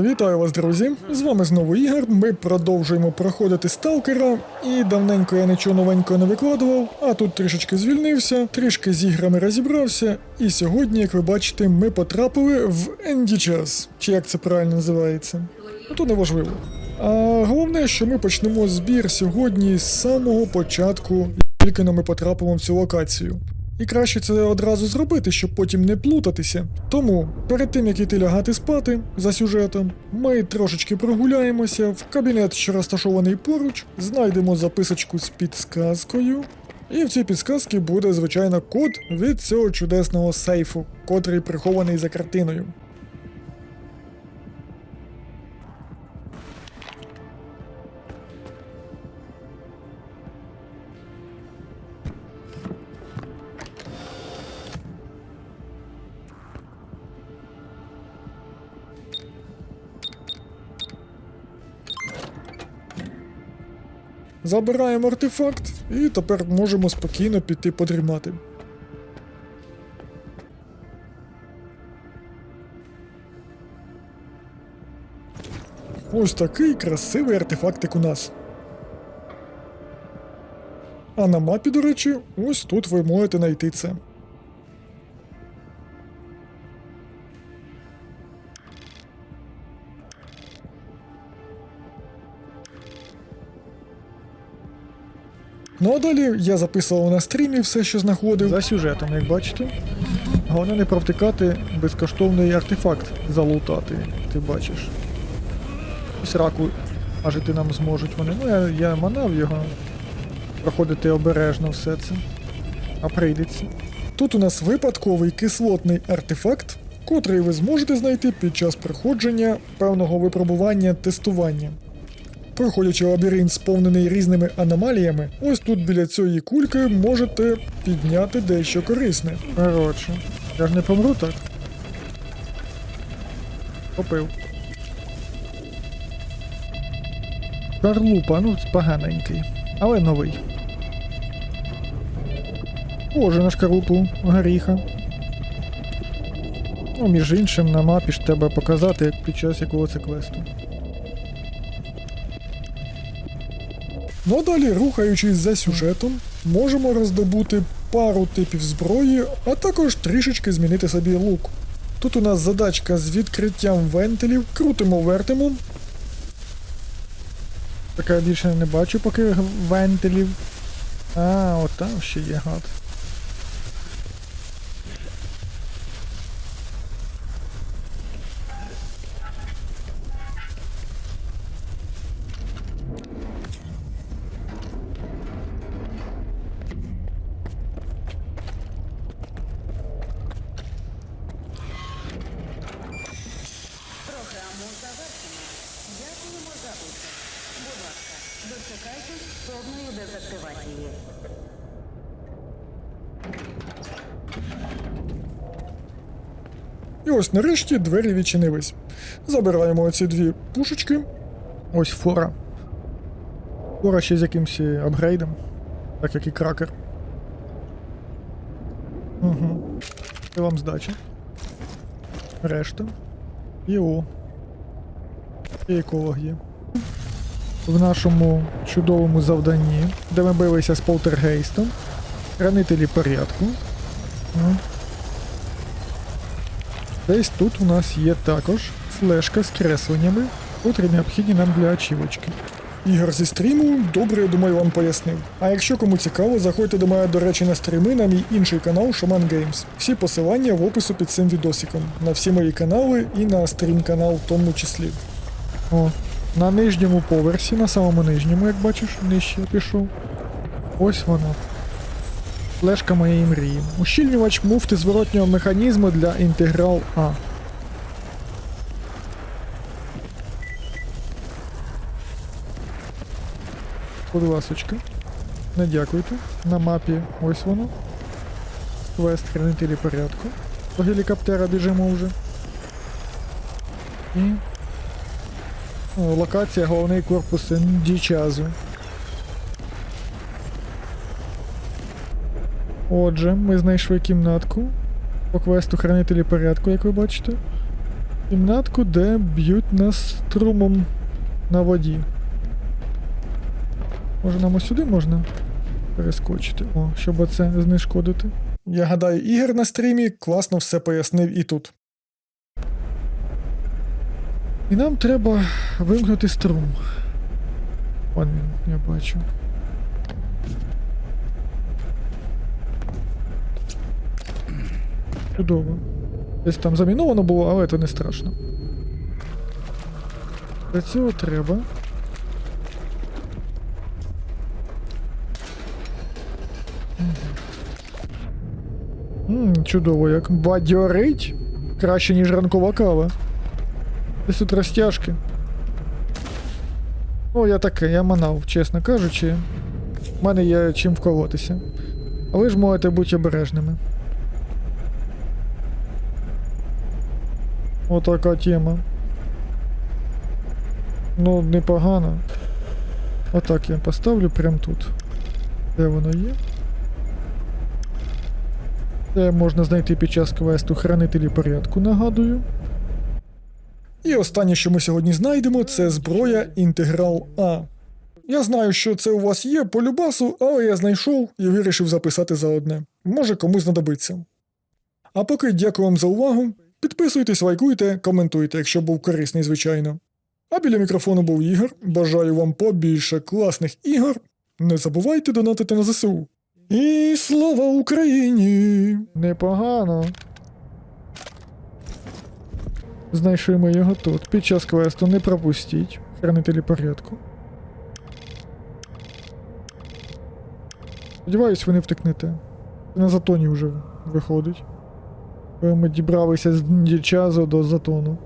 Вітаю вас, друзі! З вами знову Ігор. Ми продовжуємо проходити сталкера. І давненько я нічого новенького не викладував, а тут трішечки звільнився, трішки з іграми розібрався. І сьогодні, як ви бачите, ми потрапили в Енді час. Чи як це правильно називається? Ну то неважливо. А головне, що ми почнемо збір сьогодні з самого початку, тільки но ми потрапимо в цю локацію. І краще це одразу зробити, щоб потім не плутатися. Тому перед тим як іти лягати спати за сюжетом, ми трошечки прогуляємося в кабінет, що розташований поруч, знайдемо записочку з підсказкою. І в цій підсказці буде, звичайно, код від цього чудесного сейфу, котрий прихований за картиною. Забираємо артефакт і тепер можемо спокійно піти подрімати. Ось такий красивий артефактик у нас. А на мапі, до речі, ось тут ви можете знайти це. Ну а далі я записував на стрімі все, що знаходив. За сюжетом, як бачите. Головне не провтикати безкоштовний артефакт залутати, ти бачиш. Ось раку ажити нам зможуть вони. Ну я, я манав його. Проходити обережно все це. А прийдеться. Тут у нас випадковий кислотний артефакт, котрий ви зможете знайти під час проходження певного випробування тестування. Проходячи лабіринт, сповнений різними аномаліями, ось тут біля цієї кульки можете підняти дещо корисне. Коротше, я ж не помру так. Попив. Карлупа, ну поганенький, але новий. Боже на шкарупу горіха. Ну, між іншим, на мапі ж треба показати, під час якого це квесту. Ну а далі, рухаючись за сюжетом, можемо роздобути пару типів зброї, а також трішечки змінити собі лук. Тут у нас задачка з відкриттям вентилів, крутимо вертимо. Так я більше не бачу поки вентилів. А, от там ще є гад. Ласка, дочекайтесь повної дезактивації. І ось нарешті двері відчинились. Забираємо оці дві пушечки. Ось фора. Фора ще з якимсь е, апгрейдом, так як і кракер. Угу. Це вам здача. Решта. І о. І еколог. В нашому чудовому завданні, де ми билися з полтергейстом. Хранителі порядку. Ну, Десь тут у нас є також флешка з кресленнями, котрі необхідні нам для ачівочки. Ігор зі стріму, добре, я думаю, вам пояснив. А якщо кому цікаво, заходьте до мене, до речі, на стріми на мій інший канал Shaman Games. Всі посилання в опису під цим відосиком. На всі мої канали і на стрім-канал в тому числі. О, на нижньому поверсі, на самому нижньому, як бачиш, нижче я пішов. Ось воно. Флешка моєї мрії. Ущільнювач муфти зворотнього механізму для інтеграл А. Будь ласочка. Не дякуйте. На мапі ось воно. Квест хранителі порядку. До гелікоптера біжимо вже. І. О, локація головний корпус Дічазу. Отже, ми знайшли кімнатку по квесту хранителі порядку, як ви бачите. Кімнатку, де б'ють нас струмом на воді. Може нам ось сюди можна перескочити? О, щоб оце знешкодити. Я гадаю, Ігор на стрімі класно все пояснив і тут. І нам треба вимкнути струм. Вон він, я бачу. Чудово. Десь там заміновано було, але це не страшно. Для цього треба. Чудово, як бадьорить. Краще, ніж ранкова кава. Десь тут розтяжки. Ну, я таке, я манав, чесно кажучи. В мене є чим вколотися. А ви ж можете бути обережними. Отака тема. Ну, непогано. Отак я поставлю прямо тут. Де воно є? Це можна знайти під час квесту хранителі порядку, нагадую. І останнє, що ми сьогодні знайдемо, це зброя інтеграл А. Я знаю, що це у вас є по любасу, але я знайшов і вирішив записати заодне. Може комусь знадобиться. А поки дякую вам за увагу. Підписуйтесь, лайкуйте, коментуйте, якщо був корисний, звичайно. А біля мікрофону був Ігор. Бажаю вам побільше класних ігор. Не забувайте донатити на ЗСУ. І слава Україні! Непогано. Знайшли ми його тут. Під час квесту не пропустіть. Хранителі порядку. Сподіваюсь, ви не втекнете. На затоні вже виходить. Ми дібралися з Дічазу до затону.